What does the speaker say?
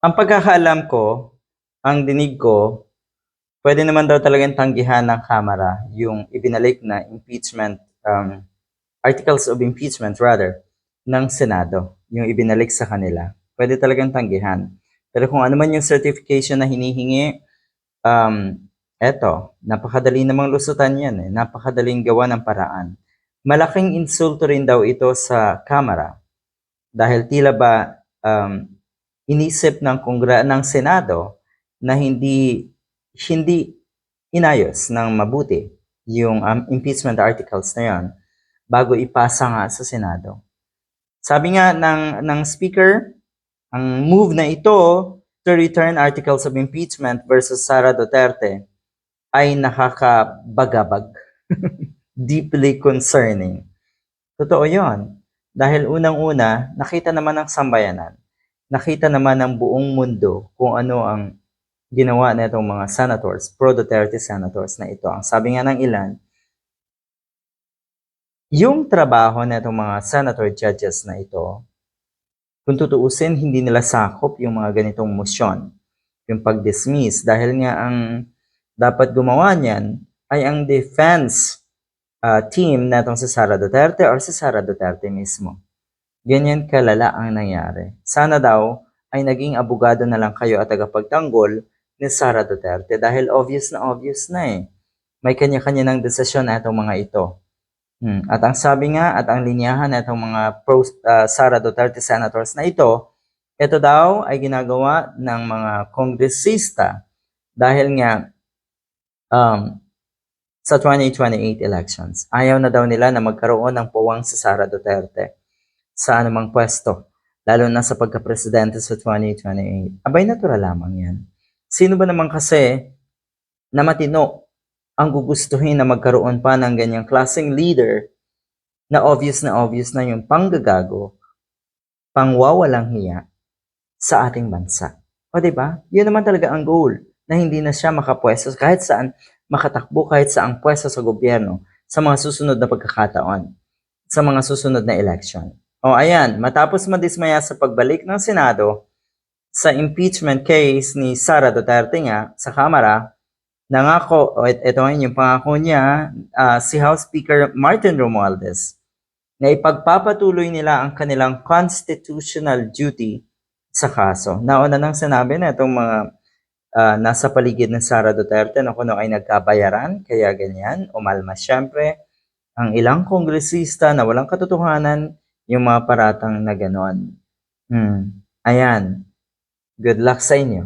Ang pagkakaalam ko, ang dinig ko, pwede naman daw talagang tanggihan ng Kamara yung ibinalik na impeachment, um, articles of impeachment rather, ng Senado, yung ibinalik sa kanila. Pwede talagang tanggihan. Pero kung ano man yung certification na hinihingi, um, eto, napakadali namang lusutan yan eh. Napakadaling gawa ng paraan. Malaking insulto rin daw ito sa Kamara dahil tila ba um, inisip ng Kongra ng Senado na hindi hindi inayos ng mabuti yung um, impeachment articles na yon bago ipasa nga sa Senado. Sabi nga ng ng speaker, ang move na ito to return articles of impeachment versus Sara Duterte ay nakakabagabag. Deeply concerning. Totoo yon. Dahil unang-una, nakita naman ng sambayanan, nakita naman ng buong mundo kung ano ang ginawa na itong mga senators, pro-Duterte senators na ito. Ang sabi nga ng ilan, yung trabaho na itong mga senator judges na ito, kung tutuusin, hindi nila sakop yung mga ganitong motion, yung pag-dismiss, dahil nga ang dapat gumawa niyan ay ang defense uh, team na itong si Sara Duterte or si Sara Duterte mismo. Ganyan kalala ang nangyari. Sana daw ay naging abogado na lang kayo at tagapagtanggol ni Sara Duterte dahil obvious na obvious na eh. May kanya-kanya ng desisyon na itong mga ito. Hmm. At ang sabi nga at ang linyahan na itong mga pro, uh, Sara Duterte senators na ito, ito daw ay ginagawa ng mga kongresista dahil nga um, sa 2028 elections. Ayaw na daw nila na magkaroon ng puwang si Sara Duterte sa anumang pwesto, lalo na sa pagka-presidente sa 2028. Abay, natural lamang yan. Sino ba naman kasi na matino ang gugustuhin na magkaroon pa ng ganyang klaseng leader na obvious na obvious na yung panggagago, pangwawalang hiya sa ating bansa. O ba? Diba? Yun naman talaga ang goal na hindi na siya makapwesto kahit saan makatakbo kahit saang pwesto sa gobyerno sa mga susunod na pagkakataon, sa mga susunod na election. O ayan, matapos madismaya sa pagbalik ng Senado sa impeachment case ni Sara Duterte nga sa Kamara, nangako, o it- ito ngayon yung pangako niya, ah, si House Speaker Martin Romualdez, na ipagpapatuloy nila ang kanilang constitutional duty sa kaso. Nauna nang sinabi na itong mga ah, nasa paligid ng Sara Duterte na kuno ay nagkabayaran, kaya ganyan, umalma siyempre ang ilang kongresista na walang katotohanan yung mga paratang na ganon. Hmm. Ayan. Good luck sa inyo.